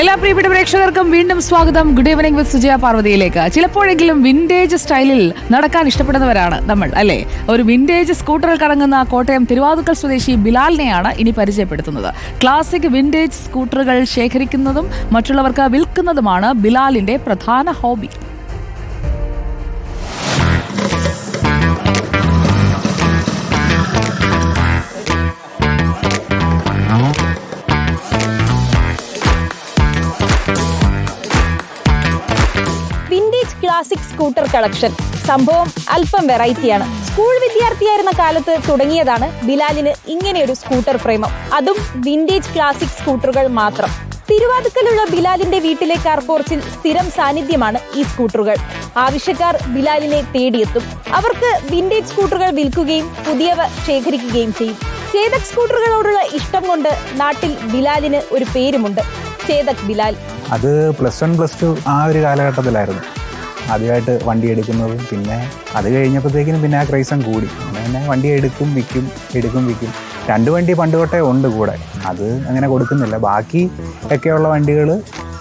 എല്ലാ പ്രിയപ്പെട്ട പ്രേക്ഷകർക്കും വീണ്ടും സ്വാഗതം. ഗുഡ് ഈവനിംഗ് വിത്ത് സുജയ പാർവതിയിലേക്ക്. ചിലപ്പോഴെങ്കിലും വിന്റേജ് സ്റ്റൈലിൽ നടക്കാൻ ഇഷ്ടപ്പെടുന്നവരാണ് നമ്മൾ അല്ലെ? ഒരു വിന്റേജ് സ്കൂട്ടറിൽ കറങ്ങുന്ന കോട്ടയം തിരുവാതുക്കൽ സ്വദേശി ബിലാലിനെയാണ് ഇനി പരിചയപ്പെടുത്തുന്നത്. ക്ലാസിക് വിന്റേജ് സ്കൂട്ടറുകൾ ശേഖരിക്കുന്നതും മറ്റുള്ളവർക്ക് വിൽക്കുന്നതുമാണ് ബിലാലിന്റെ പ്രധാന ഹോബി ക്ലാസിക് സ്കൂട്ടർ കളക്ഷൻ സംഭവം അല്പം വെറൈറ്റിയാണ് സ്കൂൾ വിദ്യാർത്ഥിയായിരുന്ന കാലത്ത് തുടങ്ങിയതാണ് ബിലാലിന് ഇങ്ങനെയൊരു സ്കൂട്ടർ പ്രേമം. അതും വിന്റേജ് ക്ലാസിക് സ്കൂട്ടറുകൾ മാത്രം. തിരുവാതുക്കലുള്ള ബിലാലിന്റെ വീട്ടിലെ കാർ പോർച്ചിൽ സ്ഥിരം സാന്നിധ്യമാണ് ഈ സ്കൂട്ടറുകൾ ആവശ്യക്കാർ ബിലാലിനെ തേടിയെത്തും. അവർക്ക് വിന്റേജ് സ്കൂട്ടറുകൾ വിൽക്കുകയും പുതിയവ ശേഖരിക്കുകയും ചെയ്യും. ചേതക് സ്കൂട്ടറുകളോടുള്ള ഇഷ്ടം കൊണ്ട് നാട്ടിൽ ബിലാലിന് ഒരു പേരുമുണ്ട്. ചേതക് ബിലാൽ. അത് പ്ലസ് വൺ പ്ലസ് ടു ആ ഒരു കാലഘട്ടത്തിലായിരുന്നു. ആദ്യമായിട്ട് വണ്ടി എടുക്കുന്നത്. പിന്നെ അത് കഴിഞ്ഞപ്പോഴത്തേക്കിനും പിന്നെ ആ ക്രൈസം കൂടി. അങ്ങനെ വണ്ടി എടുക്കും വിൽക്കും എടുക്കും വിൽക്കും. രണ്ട് വണ്ടി പണ്ട് തൊട്ടേ ഉണ്ട് കൂടെ. അത് അങ്ങനെ കൊടുക്കുന്നില്ല. ബാക്കി ഒക്കെയുള്ള വണ്ടികൾ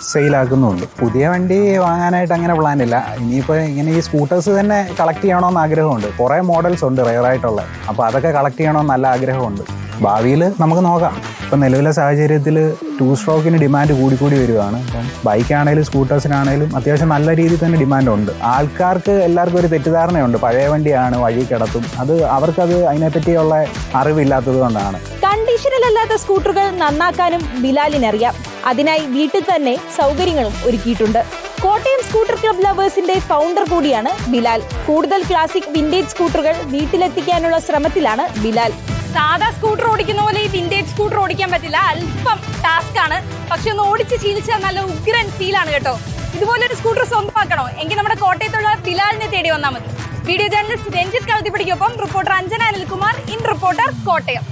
സെയിലാക്കുന്നുണ്ട്. പുതിയ വണ്ടി വാങ്ങാനായിട്ട് അങ്ങനെ പ്ലാൻ ഇല്ല. ഇനിയിപ്പോൾ ഇങ്ങനെ ഈ സ്കൂട്ടേഴ്സ് തന്നെ കളക്ട് ചെയ്യണമെന്ന് ആഗ്രഹമുണ്ട്. കുറേ മോഡൽസ് ഉണ്ട് റയറായിട്ടുള്ള അപ്പോൾ അതൊക്കെ കളക്ട് ചെയ്യണമെന്ന് നല്ല ആഗ്രഹമുണ്ട്. ഭാവിയിൽ നമുക്ക് നോക്കാം. ഇപ്പം നിലവിലെ സാഹചര്യത്തിൽ ടൂ സ്ട്രോക്കിന് ഡിമാൻഡ് കൂടിക്കൂടി വരികയാണ് അപ്പം ബൈക്കാണേലും സ്കൂട്ടേഴ്സിനാണേലും അത്യാവശ്യം നല്ല രീതിയിൽ തന്നെ ഡിമാൻഡുണ്ട് ആൾക്കാർക്ക് എല്ലാവർക്കും ഒരു തെറ്റിദ്ധാരണയുണ്ട്. പഴയ വണ്ടിയാണ് വഴി കിടത്തും. അത് അവർക്കത് അതിനെപ്പറ്റിയുള്ള അറിവില്ലാത്തത് കൊണ്ടാണ്. കണ്ടീഷനിലല്ലാത്ത സ്കൂട്ടറുകൾ നന്നാക്കാനും ബിലാലിനറിയാം. അതിനായി വീട്ടിൽ തന്നെ സൗകര്യങ്ങളും ഒരുക്കിയിട്ടുണ്ട്. കോട്ടയം സ്കൂട്ടർ ക്ലബ് ലവേഴ്സിന്റെ ഫൗണ്ടർ കൂടിയാണ് ബിലാൽ. കൂടുതൽ ക്ലാസിക് വിന്റേജ് സ്കൂട്ടറുകൾ വീട്ടിലെത്തിക്കാനുള്ള ശ്രമത്തിലാണ് ബിലാൽ. സാധാ സ്കൂട്ടർ ഓടിക്കുന്ന പോലെ ഈ വിന്റേജ് സ്കൂട്ടർ ഓടിക്കാൻ പറ്റില്ല. അല്പം ടാസ്ക് ആണ്. പക്ഷെ ഒന്ന് ഓടിച്ച് ശീലിച്ചാൽ നല്ല ഉഗ്രൻ ഫീൽ ആണ് കേട്ടോ. ഇതുപോലൊരു സ്കൂട്ടർ സ്വന്തമാക്കണോ? എങ്കിൽ നമ്മുടെ കോട്ടയത്തുള്ള ബിലാലിനെ തേടി വന്നാൽ മതി. Video journalist Ranjith കളത്തിപ്പിടിക്കൊപ്പം reporter Anjana Anilkumar in Reporter Kottayam.